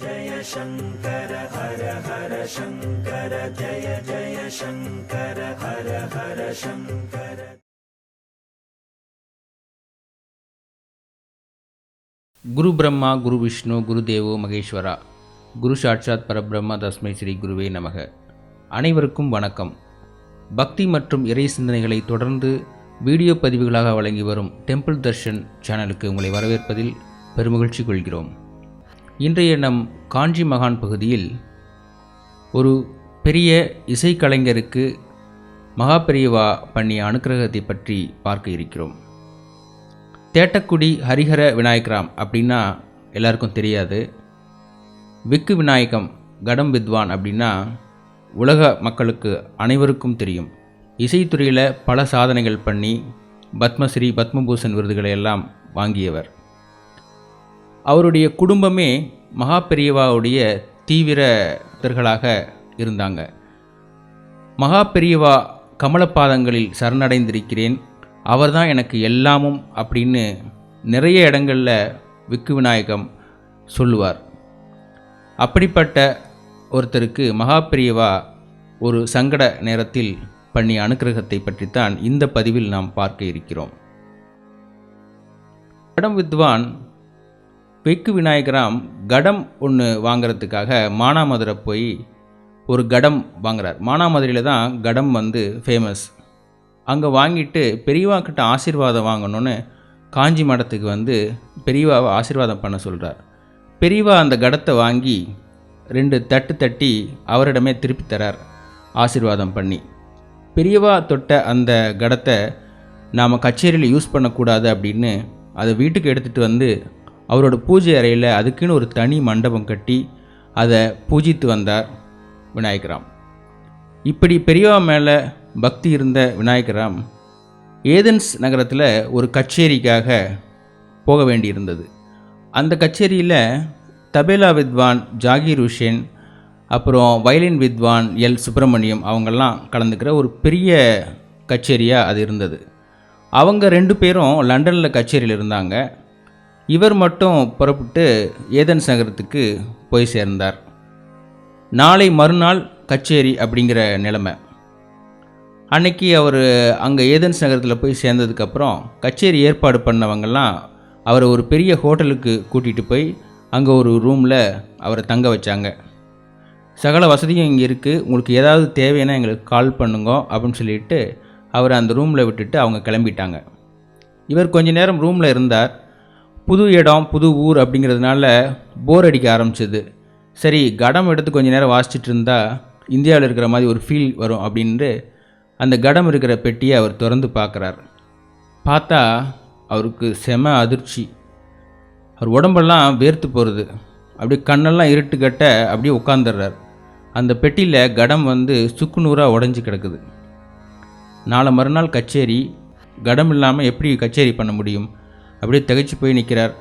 ஜய சங்கர ஹர ஹர சங்கர ஜய ஜய சங்கர ஹர ஹர சங்கர குரு பிரம்மா குரு விஷ்ணு குரு தேவோ மகேஸ்வரா குரு சாட்சாத் பரபிரம்மா தஸ்மை ஸ்ரீ குருவே நமக. அனைவருக்கும் வணக்கம். பக்தி மற்றும் இறை சிந்தனைகளை தொடர்ந்து வீடியோ பதிவுகளாக வழங்கி வரும் டெம்பிள் தர்ஷன் சேனலுக்கு உங்களை வரவேற்பதில் பெருமகிழ்ச்சி கொள்கிறோம். இன்றைய நம் காஞ்சி மகான் பகுதியில் ஒரு பெரிய இசைக்கலைஞருக்கு மகாபெரியவா பண்ணிய அனுக்கிரகத்தை பற்றி பார்க்க இருக்கிறோம். தேட்டக்குடி ஹரிஹர விநாயகராம் அப்படின்னா எல்லாருக்கும் தெரியாது. விக்கு விநாயகம் கடம் வித்வான் அப்படின்னா உலக மக்களுக்கு அனைவருக்கும் தெரியும். இசைத்துறையில் பல சாதனைகள் பண்ணி பத்மஸ்ரீ பத்மபூஷன் விருதுகளை எல்லாம் வாங்கியவர். அவருடைய குடும்பமே மகா பெரியவாவுடைய தீவிர இருந்தாங்க. மகா பெரியவா கமலப்பாதங்களில் சரணடைந்திருக்கிறேன். அவர்தான் எனக்கு எல்லாமும் அப்படின்னு நிறைய இடங்களில் விக்கு விநாயகம் சொல்லுவார். அப்படிப்பட்ட ஒருத்தருக்கு மகா பெரியவா ஒரு சங்கட நேரத்தில் பண்ணிய அனுக்கிரகத்தை பற்றித்தான் இந்த பதிவில் நாம் பார்க்க இருக்கிறோம். படம் வித்வான் வெக்கு விநாயகராம் கடம் ஒன்று வாங்குறதுக்காக மானாமதுரை போய் ஒரு கடம் வாங்குறார். மானாமதுரையில் தான் கடம் வந்து ஃபேமஸ் அங்கே வாங்கிட்டு பெரியவா கிட்ட ஆசீர்வாதம் வாங்கணும்னு காஞ்சி மடத்துக்கு வந்து பெரியவாவை ஆசீர்வாதம் பண்ண சொல்கிறார் பெரியவா அந்த கடத்தை வாங்கி ரெண்டு தட்டு தட்டி அவரிடமே திருப்பி தரார் ஆசீர்வாதம் பண்ணி. பெரியவா தொட்ட அந்த கடத்தை நாம் கச்சேரியில் யூஸ் பண்ணக்கூடாது அப்படின்னு அதை வீட்டுக்கு எடுத்துகிட்டு வந்து அவரோட பூஜை அறையில் அதுக்குன்னு ஒரு தனி மண்டபம் கட்டி அதை பூஜித்து வந்தார் விநாயகராம் இப்படி பெரியவா மேலே பக்தி இருந்த விநாயகராம் ஏதென்ஸ் நகரத்தில் ஒரு கச்சேரிக்காக போக வேண்டியிருந்தது. அந்த கச்சேரியில் தபேலா வித்வான் ஜாகீர் ஹுஷேன் அப்புறம் வயலின் வித்வான் எல். சுப்பிரமணியம் அவங்கெல்லாம் கலந்துக்கிற ஒரு பெரிய கச்சேரியாக அது இருந்தது. அவங்க ரெண்டு பேரும் லண்டனில் கச்சேரியில் இருந்தாங்க. இவர் மட்டும் புறப்பட்டு ஏதென்ஸ் நகரத்துக்கு போய் சேர்ந்தார். நாளை மறுநாள் கச்சேரி அப்படிங்கிற நிலைமை. அன்னைக்கு அவர் அங்கே ஏதென்ஸ் நகரத்தில் போய் சேர்ந்ததுக்கப்புறம் கச்சேரி ஏற்பாடு பண்ணவங்கெல்லாம் அவரை ஒரு பெரிய ஹோட்டலுக்கு கூட்டிகிட்டு போய் அங்கே ஒரு ரூமில் அவரை தங்க வச்சாங்க. சகல வசதியும் இங்கே இருக்குது உங்களுக்கு ஏதாவது தேவைன்னா எங்களுக்கு கால் பண்ணுங்க அப்படின்னு சொல்லிட்டு அவரை அந்த ரூமில் விட்டுட்டு அவங்க கிளம்பிட்டாங்க. இவர் கொஞ்ச நேரம் ரூமில் இருந்தார். புது இடம் புது ஊர் அப்படிங்கிறதுனால போர் அடிக்க ஆரம்பிச்சது. சரி கடம் எடுத்து கொஞ்ச நேரம் வாசிச்சுட்டு இருந்தால் இந்தியாவில் இருக்கிற மாதிரி ஒரு ஃபீல் வரும் அப்படின்ட்டு அந்த கடம் இருக்கிற பெட்டியை அவர் திறந்து பார்க்குறார். பார்த்தா அவருக்கு செம அதிர்ச்சி. அவர் உடம்பெல்லாம் வேர்த்து போகிறது அப்படியே கண்ணெல்லாம் இருட்டு கட்ட அப்படியே உட்காந்துடுறார் அந்த பெட்டியில் கடம் வந்து சுக்கு நூறாக உடஞ்சி கிடக்குது. நாளை மறுநாள் கச்சேரி. கடம் இல்லாமல் எப்படி கச்சேரி பண்ண முடியும்? அப்படியே திகைச்சு போய் நிற்கிறார்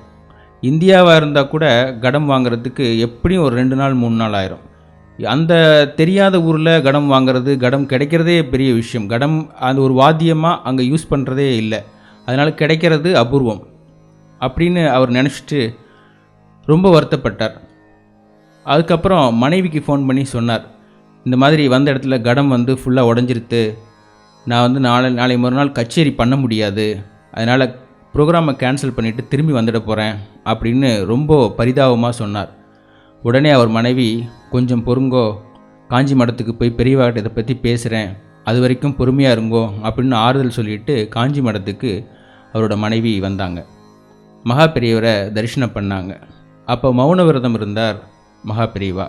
இந்தியாவாக இருந்தால் கூட கடம் வாங்குறதுக்கு எப்படியும் ஒரு ரெண்டு நாள் மூணு நாள் ஆயிரும். அந்த தெரியாத ஊரில் கடம் வாங்குறது கடம் கிடைக்கிறதே பெரிய விஷயம். கடம் அந்த ஒரு வாத்தியமாக அங்கே யூஸ் பண்ணுறதே இல்லை. அதனால் கிடைக்கிறது அபூர்வம் அப்படின்னு அவர் நினச்சிட்டு ரொம்ப வருத்தப்பட்டார். அதுக்கப்புறம் மனைவிக்கு ஃபோன் பண்ணி சொன்னார். இந்த மாதிரி வந்த இடத்துல கடம் வந்து ஃபுல்லாக உடஞ்சிருத்து நான் வந்து நாளை நாளை மறுநாள் கச்சேரி பண்ண முடியாது. அதனால் ப்ரோக்ராமை கேன்சல் பண்ணிவிட்டு திரும்பி வந்துட போகிறேன் அப்படின்னு ரொம்ப பரிதாபமாக சொன்னார். உடனே அவர் மனைவி கொஞ்சம் பொறுங்கோ காஞ்சி மடத்துக்கு போய் பெரியவாட்ட இதை பற்றி பேசுகிறேன் அது வரைக்கும் பொறுமையாக இருங்கோ அப்படின்னு ஆறுதல் சொல்லிட்டு காஞ்சி மடத்துக்கு அவரோட மனைவி வந்தாங்க. மகா பெரியவரை தரிசனம் பண்ணாங்க. அப்போ மௌன விரதம் இருந்தார் மகா பெரியவா.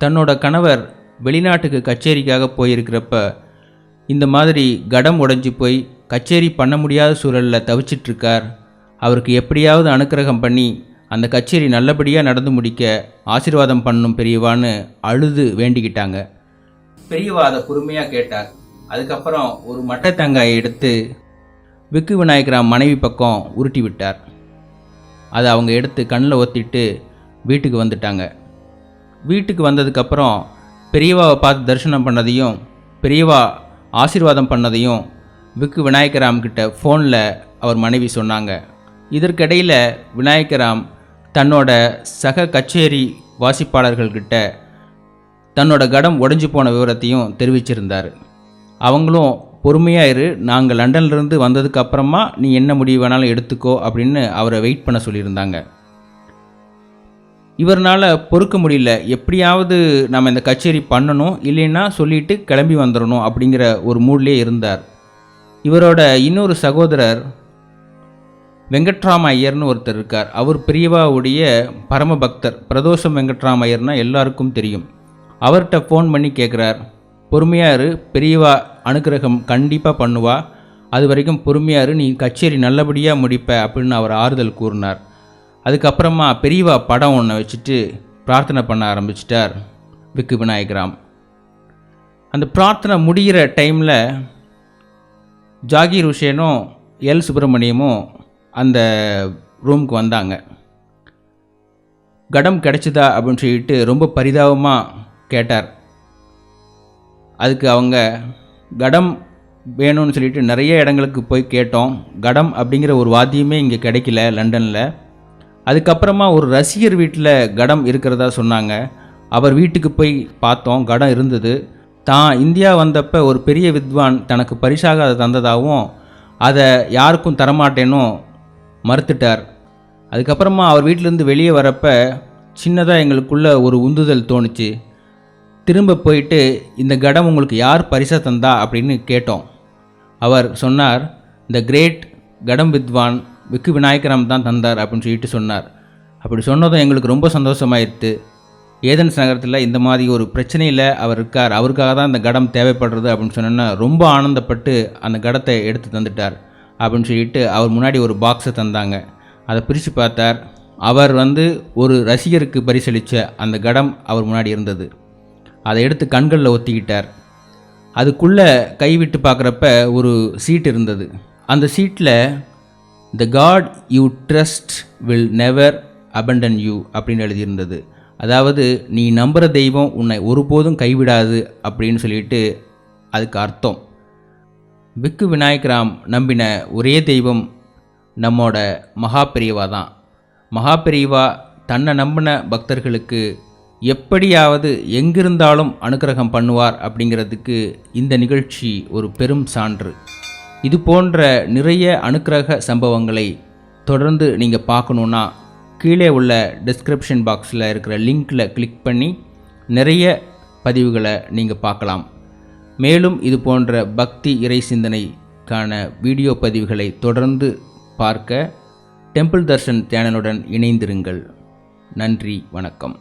தன்னோட கணவர் வெளிநாட்டுக்கு கச்சேரிக்காக போயிருக்கிறப்ப இந்த மாதிரி கடம் உடஞ்சி போய் கச்சேரி பண்ண முடியாத சூழலில் தவிச்சிட்ருக்கார். அவருக்கு எப்படியாவது அனுக்கிரகம் பண்ணி அந்த கச்சேரி நல்லபடியாக நடந்து முடிக்க ஆசீர்வாதம் பண்ணும் பெரியவான்னு அழுது வேண்டிக்கிட்டாங்க. பெரியவா அதை பொறுமையாக கேட்டார். அதுக்கப்புறம் ஒரு மட்டை தேங்காயை எடுத்து விக்கு விநாயகரா மனைவி பக்கம் உருட்டி விட்டார். அதை அவங்க எடுத்து கண்ணில் ஒத்திட்டு வீட்டுக்கு வந்துட்டாங்க. வீட்டுக்கு வந்ததுக்கப்புறம் பெரியவாவை பார்த்து தரிசனம் பண்ணதையும் பெரியவா ஆசீர்வாதம் பண்ணதையும் விக்கு விநாயகராம் கிட்ட ஃபோனில் அவர் மனைவி சொன்னாங்க. இதற்கிடையில் விநாயகராம் தன்னோட சக கச்சேரி வாசிப்பாளர்கள்கிட்ட தன்னோட கடம் உடஞ்சி போன விவரத்தையும் தெரிவிச்சிருந்தார். அவங்களும் பொறுமையாக இரு நாங்கள் லண்டன்லேருந்து வந்ததுக்கு அப்புறமா நீ என்ன முடிவு வேணாலும் எடுத்துக்கோ அப்படின்னு அவரை வெயிட் பண்ண சொல்லியிருந்தாங்க. இவர்னால் பொறுக்க முடியல. எப்படியாவது நம்ம இந்த கச்சேரி பண்ணணும் இல்லைன்னா சொல்லிட்டு கிளம்பி வந்துடணும் அப்படிங்கிற ஒரு மூட்லேயே இருந்தார். இவரோட இன்னொரு சகோதரர் வெங்கட்ராம ஐயர்னு ஒருத்தர் இருக்கார். அவர் பெரியவாவுடைய பரம பக்தர். பிரதோஷம் வெங்கட்ராம ஐயர்னா எல்லாருக்கும் தெரியும். அவர்கிட்ட ஃபோன் பண்ணி கேட்குறார் பொறுமையாரு பெரியவா அனுக்கிரகம் கண்டிப்பாக பண்ணுவா. அது வரைக்கும் பொறுமையாரு நீ கச்சேரி நல்லபடியாக முடிப்ப அப்படின்னு அவர் ஆறுதல் கூறினார். அதுக்கப்புறமா பெரியவா படம் ஒன்று வச்சுட்டு பிரார்த்தனை பண்ண ஆரம்பிச்சிட்டார் விக்கு விநாயகராம் அந்த பிரார்த்தனை முடிகிற டைமில் ஜாகீர் ஹுசேனும் எல் சுப்பிரமணியமும் அந்த ரூமுக்கு வந்தாங்க. கடம் கிடச்சிதா? அப்படின்னு சொல்லிட்டு ரொம்ப பரிதாபமாக கேட்டார். அதுக்கு அவங்க கடம் வேணும்னு சொல்லிட்டு நிறைய இடங்களுக்கு போய் கேட்டோம். கடம் அப்படிங்கிற ஒரு வாத்தியமே இங்கே கிடைக்கல லண்டனில். அதுக்கப்புறமா ஒரு ரசிகர் வீட்டில் கடம் இருக்கிறதா சொன்னாங்க. அவர் வீட்டுக்கு போய் பார்த்தோம் கடம் இருந்தது. தான் இந்தியா வந்தப்போ ஒரு பெரிய வித்வான் தனக்கு பரிசாக அதை தந்ததாகவும் அதை யாருக்கும் தரமாட்டேனும் மறுத்துட்டார். அதுக்கப்புறமா அவர் வீட்டிலேருந்து வெளியே வரப்ப சின்னதாக எங்களுக்குள்ள ஒரு உந்துதல் தோணுச்சு. திரும்ப போயிட்டு இந்த கடம் உங்களுக்கு யார் பரிசாக தந்தா? அப்படின்னு கேட்டோம். அவர் சொன்னார் த கிரேட் கடம் வித்வான் விக்கு விநாயகரம் தான் தந்தார் அப்படின்னு சொல்லிட்டு சொன்னார். அப்படி சொன்னதும் எங்களுக்கு ரொம்ப சந்தோஷமாயிருத்து ஏதன்ஸ் நகரத்தில் இந்த மாதிரி ஒரு பிரச்சனையில் அவர் இருக்கார் அவருக்காக தான் இந்த கடம் தேவைப்படுறது அப்படின்னு சொன்னோன்னா ரொம்ப ஆனந்தப்பட்டு அந்த கடத்தை எடுத்து தந்துட்டார் அப்படின்னு சொல்லிட்டு அவர் முன்னாடி ஒரு பாக்ஸை தந்தாங்க. அதை பிரித்து பார்த்தார். அவர் வந்து ஒரு ரசிகருக்கு பரிசளித்த அந்த கடம் அவர் முன்னாடி இருந்தது. அதை எடுத்து கண்களில் ஒத்திக்கிட்டார். அதுக்குள்ளே கைவிட்டு பார்க்குறப்ப ஒரு சீட் இருந்தது. அந்த சீட்டில் the God you trust will never abandon you அப்படின்னு எழுதியிருந்தது. அதாவது நீ நம்புகிற தெய்வம் உன்னை ஒருபோதும் கைவிடாது அப்படின்னு சொல்லிட்டு அதுக்கு அர்த்தம். விக்கு விநாயகராம் நம்பின ஒரே தெய்வம் நம்மோட மகாபிரிவா தான். மகாபிரிவா தன்னை நம்பின பக்தர்களுக்கு எப்படியாவது எங்கிருந்தாலும் அனுக்கிரகம் பண்ணுவார் அப்படிங்கிறதுக்கு இந்த நிகழ்ச்சி ஒரு பெரும் சான்று. இது போன்ற நிறைய அனுக்கிரக சம்பவங்களை தொடர்ந்து நீங்கள் பார்க்கணுன்னா கீழே உள்ள டிஸ்கிரிப்ஷன் பாக்ஸில் இருக்கிற லிங்க்கில் கிளிக் பண்ணி நிறைய பதிவுகளை நீங்கள் பார்க்கலாம். மேலும் இது போன்ற பக்தி இறை சிந்தனைக்கான வீடியோ பதிவுகளை தொடர்ந்து பார்க்க டெம்பிள் தர்ஷன் சேனலுடன் இணைந்திருங்கள். நன்றி வணக்கம்.